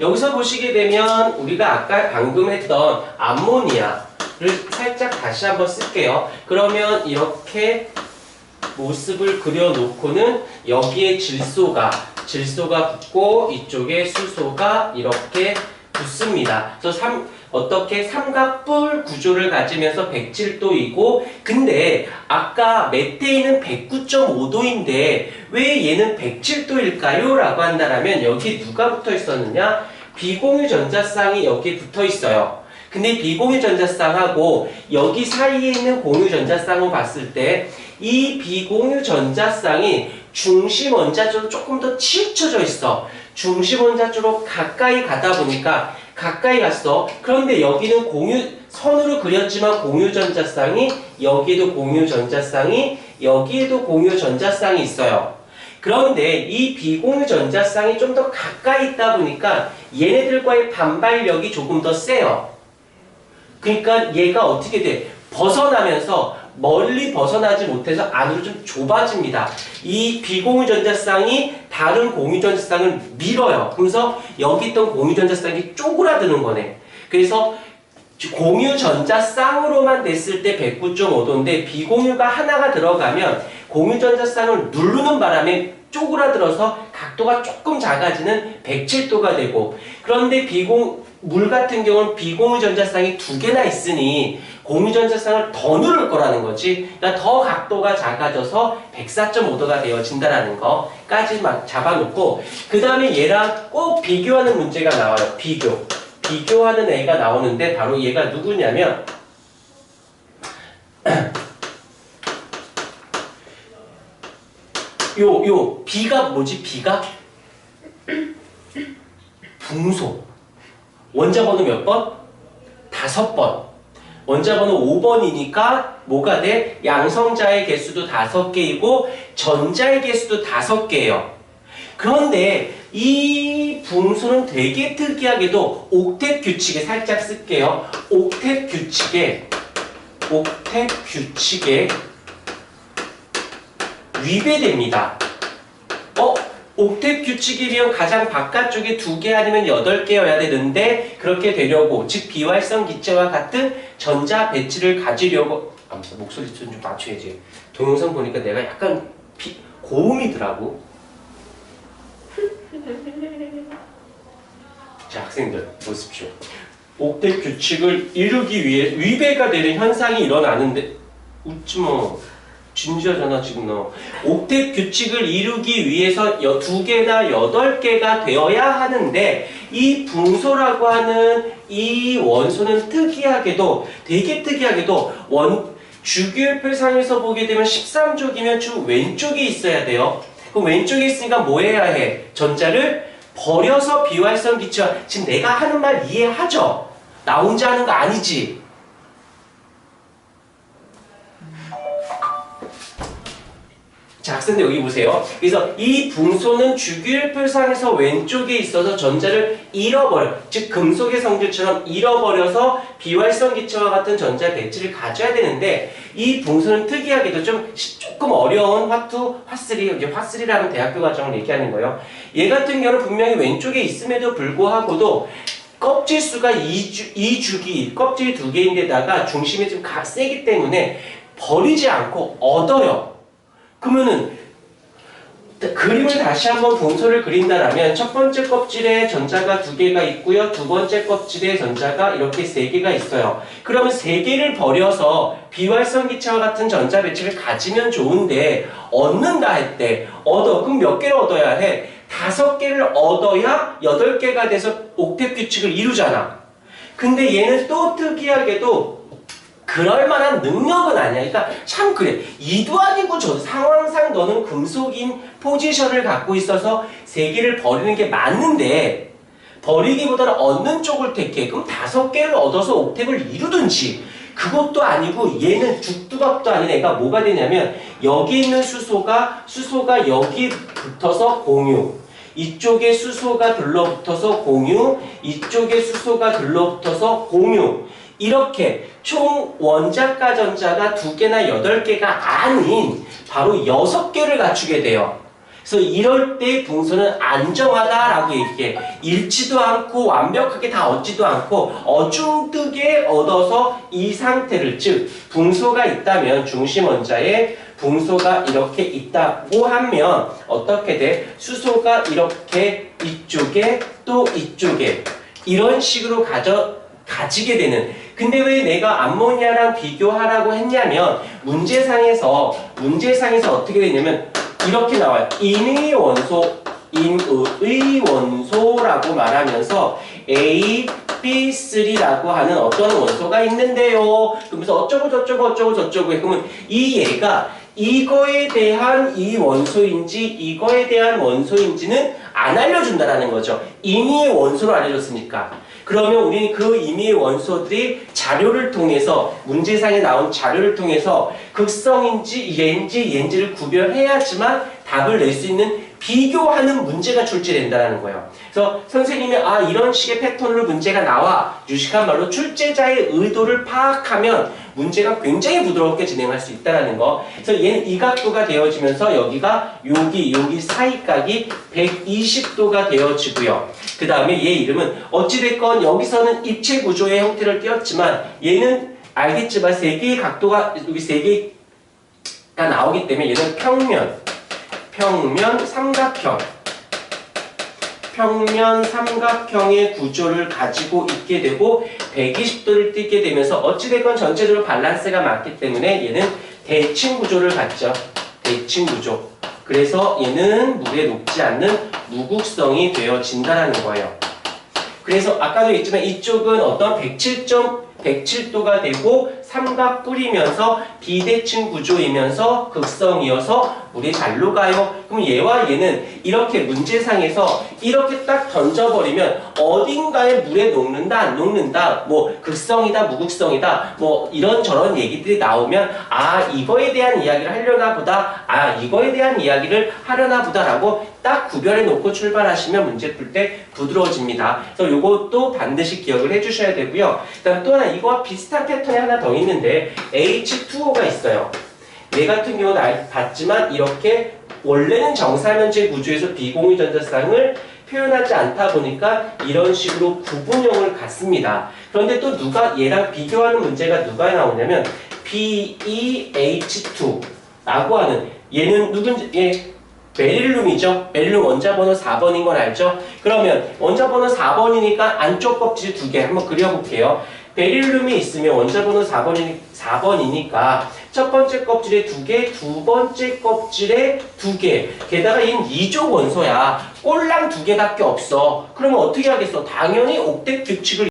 여기서 보시게 되면 우리가 아까 방금 했던 암모니아를 살짝 다시 한번 쓸게요. 그러면 이렇게 모습을 그려놓고는 여기에 질소가 질소가 붙고 이쪽에 수소가 이렇게 붙습니다. 그래서 삼, 어떻게 삼각뿔 구조를 가지면서 107도이고 근데 아까 메테인은 109.5도인데 왜 얘는 107도일까요? 라고 한다면 여기 누가 붙어 있었느냐? 비공유 전자쌍이 여기 붙어 있어요. 근데 비공유 전자쌍하고 여기 사이에 있는 공유 전자쌍을 봤을 때 이 비공유 전자쌍이 중심 원자 쪽으로 조금 더 치우쳐져 있어. 중심 원자 쪽으로 가까이 가다 보니까 가까이 갔어. 그런데 여기는 공유 선으로 그렸지만 공유 전자쌍이 여기에도 공유 전자쌍이 여기에도 공유 전자쌍이 있어요. 그런데 이 비공유 전자쌍이 좀 더 가까이 있다 보니까 얘네들과의 반발력이 조금 더 세요. 그러니까 얘가 어떻게 돼? 벗어나면서 멀리 벗어나지 못해서 안으로 좀 좁아집니다. 이 비공유 전자쌍이 다른 공유 전자쌍을 밀어요. 그래서 여기 있던 공유 전자쌍이 쪼그라드는 거네. 그래서 공유 전자쌍으로만 됐을 때 109.5도인데 비공유가 하나가 들어가면 공유 전자쌍을 누르는 바람에 쪼그라들어서 각도가 조금 작아지는 107도가 되고 그런데 비공 물 같은 경우는 비공유 전자쌍이 두 개나 있으니 공유 전자쌍을 더 누를 거라는 거지. 그러니까 더 각도가 작아져서 104.5도가 되어진다라는 거까지 막 잡아놓고 그 다음에 얘랑 꼭 비교하는 문제가 나와요. 비교. 비교하는 애가 나오는데 바로 얘가 누구냐면 요, 요, B가 뭐지? B가? 붕소. 원자 번호 몇 번? 다섯 번. 원자 번호 5번이니까 뭐가 돼? 양성자의 개수도 다섯 개이고 전자의 개수도 다섯 개예요. 그런데 이 붕소는 되게 특이하게도 옥텟 규칙에 살짝 쓸게요. 옥텟 규칙에 옥텟 규칙에 위배됩니다. 어? 옥텟 규칙이면 가장 바깥쪽에 두 개 아니면 여덟 개여야 되는데 그렇게 되려고 즉 비활성 기체와 같은 전자 배치를 가지려고 아, 목소리 좀, 좀 낮춰야지. 동영상 보니까 내가 약간 비, 고음이더라고. 자 학생들 보십시오. 옥텟 규칙을 이루기 위해 위배가 되는 현상이 일어나는데 웃지 뭐 진지하잖아 지금 너 옥텟 규칙을 이루기 위해서 여, 두 개나 여덟 개가 되어야 하는데 이 붕소라고 하는 이 원소는 특이하게도 되게 특이하게도 원 주기율표상에서 보게 되면 13쪽이면 주 왼쪽에 있어야 돼요. 그럼 왼쪽에 있으니까 뭐 해야 해? 전자를 버려서 비활성 기체와 지금 내가 하는 말 이해하죠? 나 혼자 하는 거 아니지? 자, 학생들 여기 보세요. 그래서 이 붕소는 주기율표상에서 왼쪽에 있어서 전자를 잃어버려. 즉 금속의 성질처럼 잃어버려서 비활성 기체와 같은 전자 배치를 가져야 되는데 이 붕소는 특이하게도 좀 시- 조금 어려운 화투, 화쓰리, 이제 화쓰리라는 대학교 과정을 얘기하는 거예요. 얘 같은 경우는 분명히 왼쪽에 있음에도 불구하고도 껍질 수가 2주, 2주기, 껍질이 두 개인데다가 중심이 좀 가, 세기 때문에 버리지 않고 얻어요. 그러면은 그림을 다시 한번 분소를 그린다라면 첫 번째 껍질에 전자가 두 개가 있고요. 두 번째 껍질에 전자가 이렇게 세 개가 있어요. 그러면 세 개를 버려서 비활성 기체와 같은 전자 배치를 가지면 좋은데 얻는다 할 때 얻어 그럼 몇 개를 얻어야 해? 다섯 개를 얻어야 여덟 개가 돼서 옥텟 규칙을 이루잖아. 근데 얘는 또 특이하게도 그럴 만한 능력은 아니야. 그러니까 참 그래. 이도 아니고 저 상황상 너는 금속인 포지션을 갖고 있어서 세 개를 버리는 게 맞는데 버리기보다는 얻는 쪽을 택해. 그럼 다섯 개를 얻어서 옥택을 이루든지 그것도 아니고 얘는 죽두박도 아닌 애가 뭐가 되냐면 여기 있는 수소가 수소가 여기 붙어서 공유 이쪽에 수소가 들러붙어서 공유 이쪽에 수소가 들러붙어서 공유 이렇게 총 원자가 전자가 두 개나 여덟 개가 아닌 바로 여섯 개를 갖추게 돼요. 그래서 이럴 때 붕소는 안정하다라고 얘기해. 잃지도 않고 완벽하게 다 얻지도 않고 어중뜨게 얻어서 이 상태를 즉 붕소가 있다면 중심 원자에 붕소가 이렇게 있다고 하면 어떻게 돼? 수소가 이렇게 이쪽에 또 이쪽에 이런 식으로 가져 가지게 되는 근데 왜 내가 암모니아랑 비교하라고 했냐면 문제상에서 문제상에서 어떻게 되냐면 이렇게 나와요. 인의 원소 인의 원소라고 말하면서 A, B3라고 하는 어떤 원소가 있는데요. 그러면서 어쩌고 저쩌고 어쩌고 저쩌고 해. 그러면 이 얘가 이거에 대한 이 원소인지 이거에 대한 원소인지는 안 알려준다라는 거죠. 임의의 원소로 알려줬으니까. 그러면 우리는 그 임의의 원소들이 자료를 통해서 문제상에 나온 자료를 통해서 극성인지 얘인지 얘인지를 구별해야지만 답을 낼 수 있는 비교하는 문제가 출제된다는 거예요. 그래서 선생님이 아 이런 식의 패턴으로 문제가 나와 유식한 말로 출제자의 의도를 파악하면 문제가 굉장히 부드럽게 진행할 수 있다는 거. 그래서 얘는 이 각도가 되어지면서 여기가 여기 여기 사이각이 120도가 되어지고요. 그 다음에 얘 이름은 어찌됐건 여기서는 입체 구조의 형태를 띄었지만 얘는 알겠지만 세 개의 각도가 여기 세 개가 나오기 때문에 얘는 평면, 평면, 삼각형. 평면 삼각형의 구조를 가지고 있게 되고 120도를 띄게 되면서 어찌됐건 전체적으로 밸런스가 맞기 때문에 얘는 대칭 구조를 갖죠. 대칭 구조. 그래서 얘는 물에 녹지 않는 무극성이 되어진다는 거예요. 그래서 아까도 얘기했지만 이쪽은 어떤 107점 107도가 되고 삼각 뿌리면서 비대칭 구조이면서 극성이어서 물이 잘 녹아요. 그럼 얘와 얘는 이렇게 문제상에서 이렇게 딱 던져버리면 어딘가에 물에 녹는다 안 녹는다 뭐 극성이다 무극성이다 뭐 이런저런 얘기들이 나오면 아 이거에 대한 이야기를 하려나 보다 아 이거에 대한 이야기를 하려나 보다라고 딱 구별해 놓고 출발하시면 문제 풀 때 부드러워집니다. 그래서 요것도 반드시 기억을 해주셔야 되고요. 그다음 또 하나 이거와 비슷한 패턴이 하나 더 있는 데 H2O가 있어요. 얘 같은 경우는 알- 봤지만 이렇게 원래는 정사면체 구조에서 비공유 전자쌍을 표현하지 않다 보니까 이런 식으로 구분형을 갖습니다. 그런데 또 누가 얘랑 비교하는 문제가 누가 나오냐면 BeH2라고 하는 얘는 누군지 얘 베릴륨이죠. 베릴륨 원자 번호 4번인 건 알죠? 그러면 원자 번호 4번이니까 안쪽 껍질 두 개 한번 그려볼게요. 베릴륨이 있으면 원자 번호 4번이, 4번이니까 첫 번째 껍질에 두 개, 두 번째 껍질에 두 개. 게다가 얘는 2족 원소야. 꼴랑 두 개밖에 없어. 그러면 어떻게 하겠어? 당연히 옥텟 규칙을